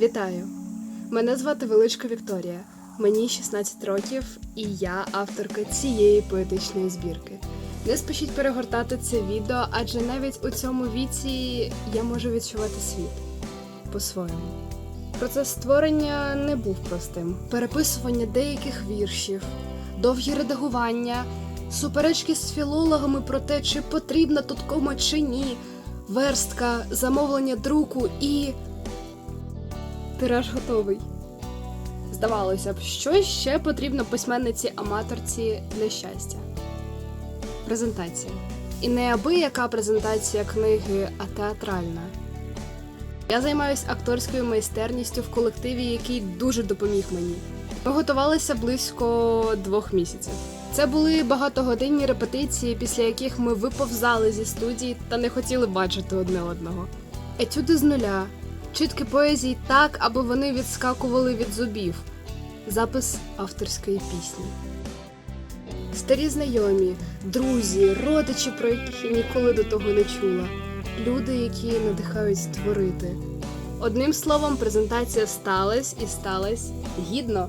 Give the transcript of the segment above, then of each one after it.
Вітаю! Мене звати Величко Вікторія. Мені 16 років, і я авторка цієї поетичної збірки. Не спішіть перегортати це відео, адже навіть у цьому віці я можу відчувати світ по-своєму. Процес створення не був простим. Переписування деяких віршів, довгі редагування, суперечки з філологами про те, чи потрібна тут кома чи ні, верстка, замовлення друку і. Тираж готовий. Здавалося б, що ще потрібно письменниці-аматорці для щастя? Презентація. І не аби яка презентація книги, а театральна. Я займаюся акторською майстерністю в колективі, який дуже допоміг мені. Ми готувалися близько двох місяців. Це були багатогодинні репетиції, після яких ми виповзали зі студії та не хотіли бачити одне одного. Етюди з нуля, чітки поезії так, аби вони відскакували від зубів. Запис авторської пісні. Старі знайомі, друзі, родичі, про яких я ніколи до того не чула, люди, які надихають створити. Одним словом, презентація сталась і сталась гідно.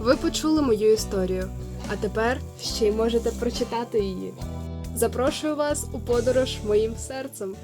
Ви почули мою історію, а тепер ще й можете прочитати її. Запрошую вас у подорож моїм серцем.